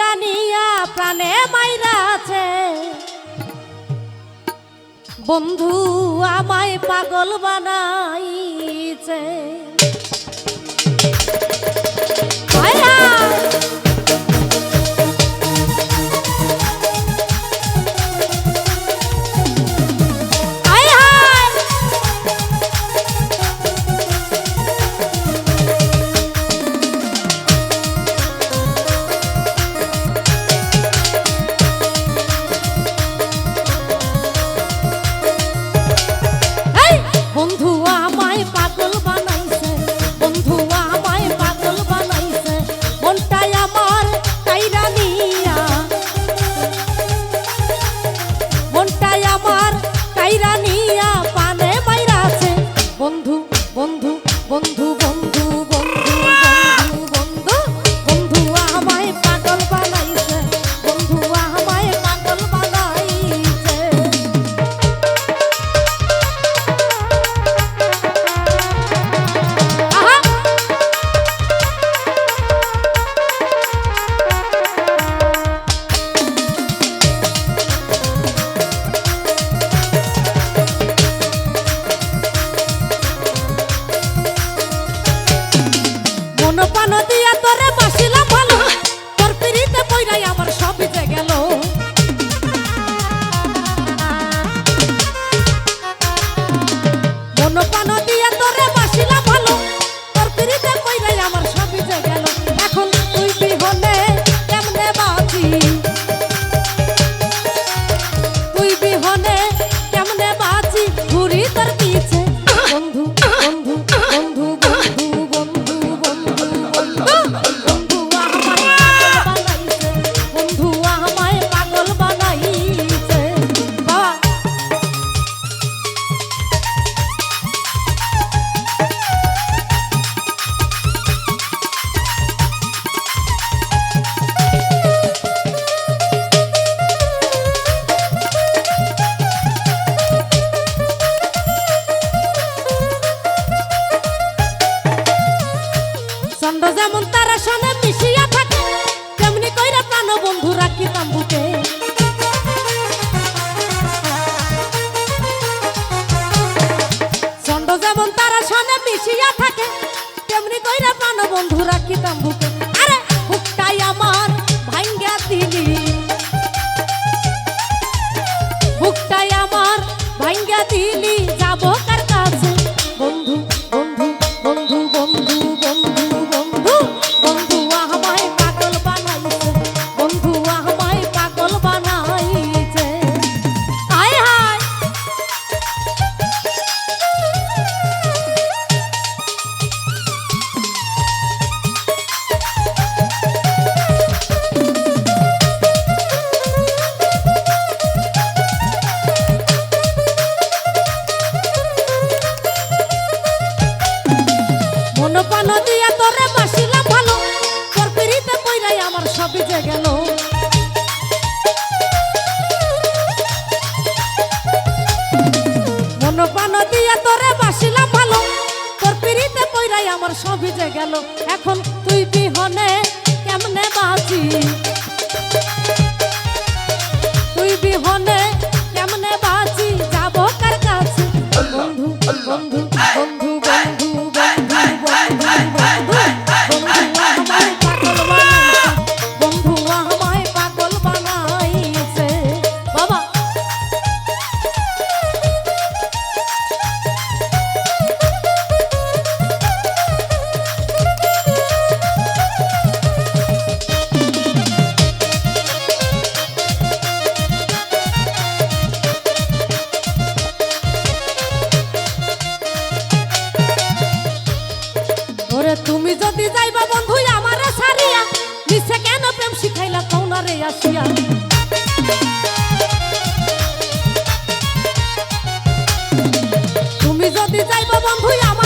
রানিয়া প্রাণে প্রাণে মাইরাছে বন্ধু আমায় পাগল বানাইছে। পাখি তাম্বুতে গেল। এখন তুই বিহনে কেমনে বাঁচি তুমি যদি যাইবা বন্ধু আমার সারিয়া নিশে কেন প্রেম শিখাইলা কৌনারে আসিয়া? তুমি যদি যাইবা বন্ধু আমার